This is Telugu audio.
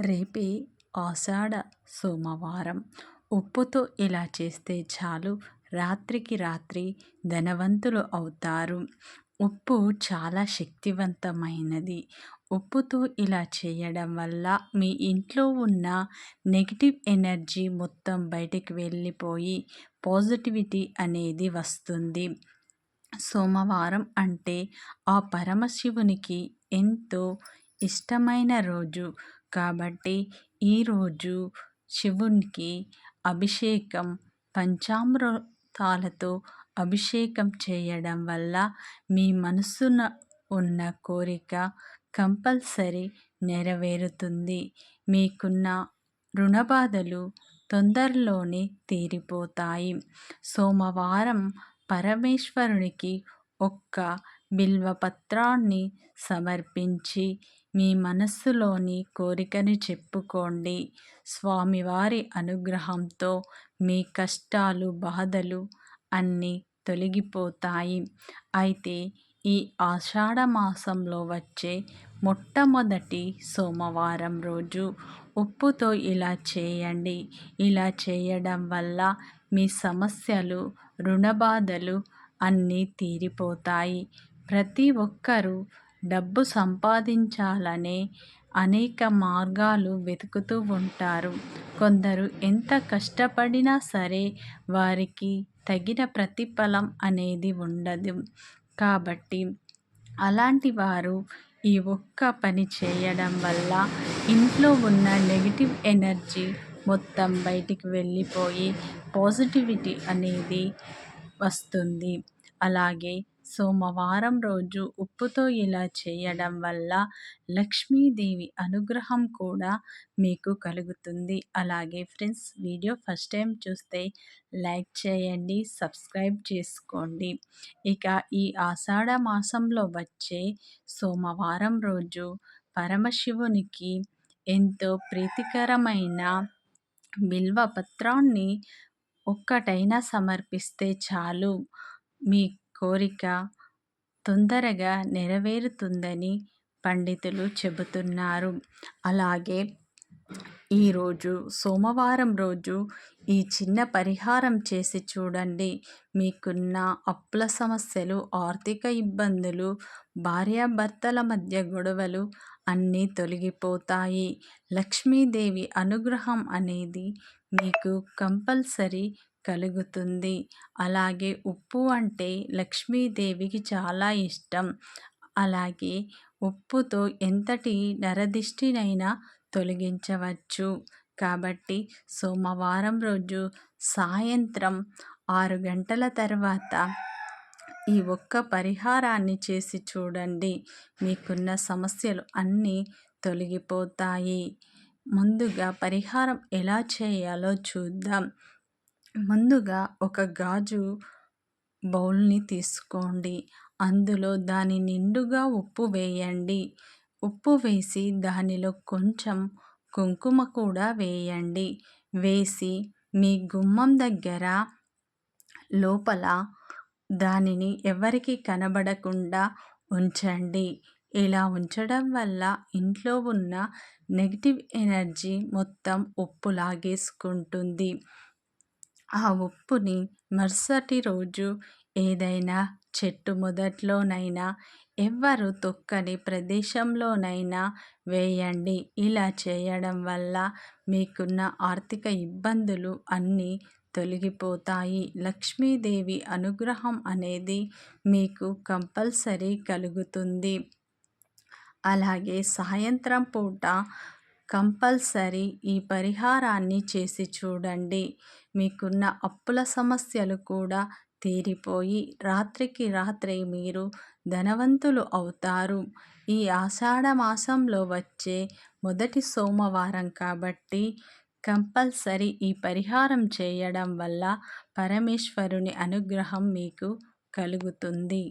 రేపే ఆషాఢ సోమవారం. ఉప్పుతో ఇలా చేస్తే చాలు. రాత్రికి రాత్రి ధనవంతులు అవుతారు. ఉప్పు చాలా శక్తివంతమైనది. ఉప్పుతో ఇలా చేయడం వల్ల మీ ఇంట్లో ఉన్న నెగిటివ్ ఎనర్జీ మొత్తం బయటికి వెళ్ళిపోయి పాజిటివిటీ అనేది వస్తుంది. సోమవారం అంటే ఆ పరమశివునికి ఎంతో ఇష్టమైన రోజు. కాబట్టి ఈరోజు శివునికి అభిషేకం పంచామృతాలతో అభిషేకం చేయడం వల్ల మీ మనసున ఉన్న కోరిక కంపల్సరీ నెరవేరుతుంది. మీకున్న రుణబాధలు తొందరలోనే తీరిపోతాయి. సోమవారం పరమేశ్వరునికి ఒక్క బిల్వపత్రాన్ని సమర్పించి మీ మనస్సులోని కోరికని చెప్పుకోండి. స్వామివారి అనుగ్రహంతో మీ కష్టాలు బాధలు అన్నీ తొలగిపోతాయి. అయితే ఈ ఆషాఢ మాసంలో వచ్చే మొట్టమొదటి సోమవారం రోజు ఉప్పుతో ఇలా చేయండి. ఇలా చేయడం వల్ల మీ సమస్యలు రుణబాధలు అన్నీ తీరిపోతాయి. ప్రతి ఒక్కరూ డబ్బు సంపాదించాలనే అనేక మార్గాలు వెతుకుతూ ఉంటారు. కొందరు ఎంత కష్టపడినా సరే వారికి తగిన ప్రతిఫలం అనేది ఉండదు. కాబట్టి అలాంటి వారు ఈ ఒక్క పని చేయడం వల్ల ఇంట్లో ఉన్న నెగిటివ్ ఎనర్జీ మొత్తం బయటికి వెళ్ళిపోయి పాజిటివిటీ అనేది వస్తుంది. అలాగే సోమవారం రోజు ఉప్పుతో ఇలా చేయడం వల్ల లక్ష్మీదేవి అనుగ్రహం కూడా మీకు కలుగుతుంది. అలాగే ఫ్రెండ్స్ వీడియో ఫస్ట్ టైం చూస్తే లైక్ చేయండి సబ్స్క్రైబ్ చేసుకోండి. ఇక ఈ ఆషాఢ మాసంలో వచ్చే సోమవారం రోజు పరమశివునికి ఎంతో ప్రీతికరమైన బిల్వ పత్రాన్ని ఒక్కటైనా సమర్పిస్తే చాలు. మీ కోరిక తొందరగా నెరవేరుతుందని పండితులు చెబుతున్నారు. అలాగే ఈరోజు సోమవారం రోజు ఈ చిన్న పరిహారం చేసి చూడండి. మీకున్న అప్పుల సమస్యలు ఆర్థిక ఇబ్బందులు భార్యాభర్తల మధ్య గొడవలు అన్నీ తొలగిపోతాయి. లక్ష్మీదేవి అనుగ్రహం అనేది మీకు కంపల్సరీ కలుగుతుంది. అలాగే ఉప్పు అంటే లక్ష్మీదేవికి చాలా ఇష్టం. అలాగే ఉప్పుతో ఎంతటి నరదిష్టినైనా తొలగించవచ్చు. కాబట్టి సోమవారం రోజు సాయంత్రం ఆరు గంటల తర్వాత ఈ ఒక్క పరిహారాన్ని చేసి చూడండి. మీకున్న సమస్యలు అన్నీ తొలగిపోతాయి. ముందుగా పరిహారం ఎలా చేయాలో చూద్దాం. ముందుగా ఒక గాజు బౌల్ని తీసుకోండి. అందులో దాని నిండుగా ఉప్పు వేయండి. ఉప్పు వేసి దానిలో కొంచెం కుంకుమ కూడా వేయండి. వేసి మీ గుమ్మం దగ్గర లోపల దానిని ఎవరికి కనబడకుండా ఉంచండి. ఇలా ఉంచడం వల్ల ఇంట్లో ఉన్న నెగిటివ్ ఎనర్జీ మొత్తం ఉప్పు లాగేసుకుంటుంది ఆ ఉప్పుని మరుసటి రోజు ఏదైనా చెట్టు మొదట్లోనైనా ఎవ్వరు తొక్కని ప్రదేశంలోనైనా వేయండి. ఇలా చేయడం వల్ల మీకున్న ఆర్థిక ఇబ్బందులు అన్నీ తొలగిపోతాయి. లక్ష్మీదేవి అనుగ్రహం అనేది మీకు కంపల్సరీ కలుగుతుంది. అలాగే సాయంత్రం పూట కంపల్సరీ ఈ పరిహారాన్ని చేసి చూడండి. మీకున్న అప్పుల సమస్యలు కూడా తీరిపోయి రాత్రికి రాత్రే మీరు ధనవంతులు అవుతారు. ఈ ఆషాఢ మాసంలో వచ్చే మొదటి సోమవారం కాబట్టి కంపల్సరీ ఈ పరిహారం చేయడం వల్ల పరమేశ్వరుని అనుగ్రహం మీకు కలుగుతుంది.